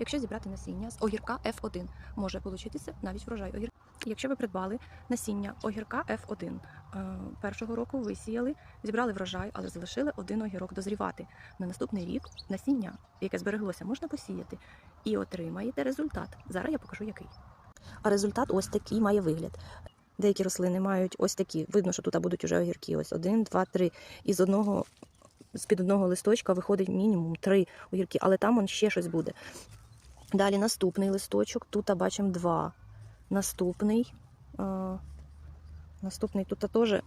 Якщо зібрати насіння з огірка F1, може получитися навіть врожай огірка. Якщо ви придбали насіння огірка F1, е, першого року висіяли, зібрали врожай, але залишили один огірок дозрівати. На наступний рік насіння, яке збереглося, можна посіяти і отримаєте результат. Зараз я покажу який. А результат ось такий має вигляд. Деякі рослини мають ось такі. Видно, що тут будуть уже огірки. Ось один, два, три. І з одного з-під одного листочка виходить мінімум три огірки, але там он ще щось буде. Далі наступний листочок. Тут бачимо два. Наступний. Е, наступний тут теж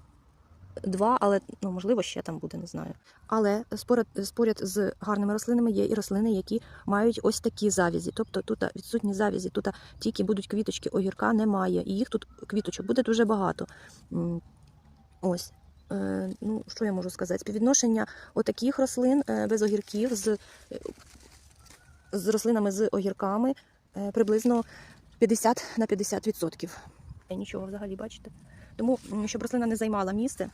два, але ну, можливо ще там буде, не знаю. Але споряд, споряд з гарними рослинами є і рослини, які мають ось такі завязі. Тобто тут відсутні завязі, тут тільки будуть квіточки, огірка немає. І їх тут квіточок буде дуже багато. Ось. Е, Ну, що я можу сказати? Співвідношення отаких рослин е, без огірків з, з рослинами з огірками е, приблизно 50 на 50 відсотків. Нічого взагалі, бачите? Тому, щоб рослина не займала місце,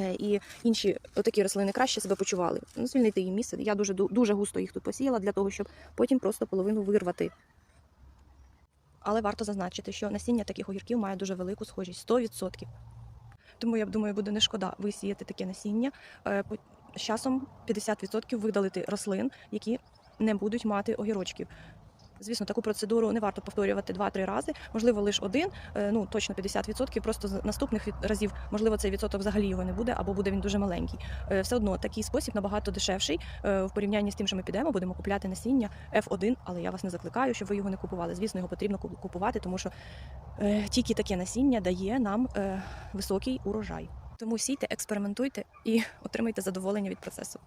е, і інші отакі рослини краще себе почували. Ну, звільнити їм місце. Я дуже дуже густо їх тут посіяла для того, щоб потім просто половину вирвати. Але варто зазначити, що насіння таких огірків має дуже велику схожість 100%. Тому я думаю, буде не шкода висіяти таке насіння. Е, З часом 50% видалити рослин, які не будуть мати огірочків. Звісно, таку процедуру не варто повторювати 2-3 рази, можливо, лише один, е, ну точно 50%. Просто з наступних разів, можливо, цей відсоток взагалі його не буде, або буде він дуже маленький. Е, Все одно такий спосіб набагато дешевший е, в порівнянні з тим, що ми підемо, будемо купляти насіння F1, але я вас не закликаю, щоб ви його не купували. Звісно, його потрібно купувати, тому що тільки таке насіння дає нам високий урожай. Тому сійте, експериментуйте і отримайте задоволення від процесу.